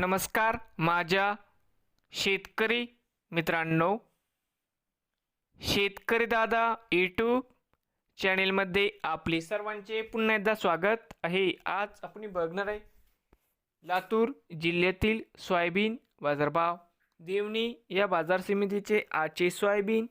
नमस्कार माझ्या शेतकरी मित्रांनो शेतकरी दादा यूट्यूब चॅनेलमध्ये आपले सर्वांचे पुन्हा एकदा स्वागत आहे. आज आपण बघणार आहे लातूर जिल्ह्यातील सोयाबीन बाजारभाव. देवणी या बाजार समितीचे आजचे सोयाबीन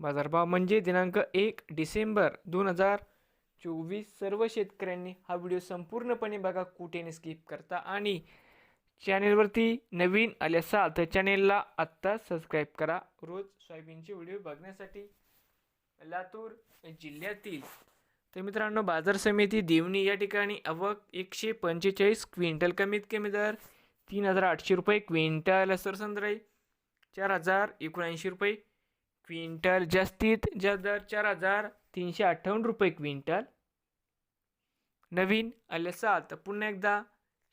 बाजारभाव म्हणजे दिनांक एक डिसेंबर दोन हजार चोवीस. सर्व शेतकऱ्यांनी हा व्हिडिओ संपूर्णपणे बघा कुठेने स्किप करता. आणि चॅनेलवरती नवीन आले असाल तर चॅनेलला आत्ता सबस्क्राईब करा. रोज सोयाबीनचे व्हिडिओ बघण्यासाठी लातूर जिल्ह्यातील. तर मित्रांनो बाजार समिती देवणी या ठिकाणी अवक एकशे पंचेचाळीस क्विंटल कमीत कमी दर तीन हजार आठशे रुपये क्विंटल सरसंद्राई चार हजार एकोणऐंशी रुपये क्विंटल. जास्तीत जास्त दर चार हजार तीनशे अठ्ठावन्न रुपये क्विंटल. नवीन आले असाल तर पुन्हा एकदा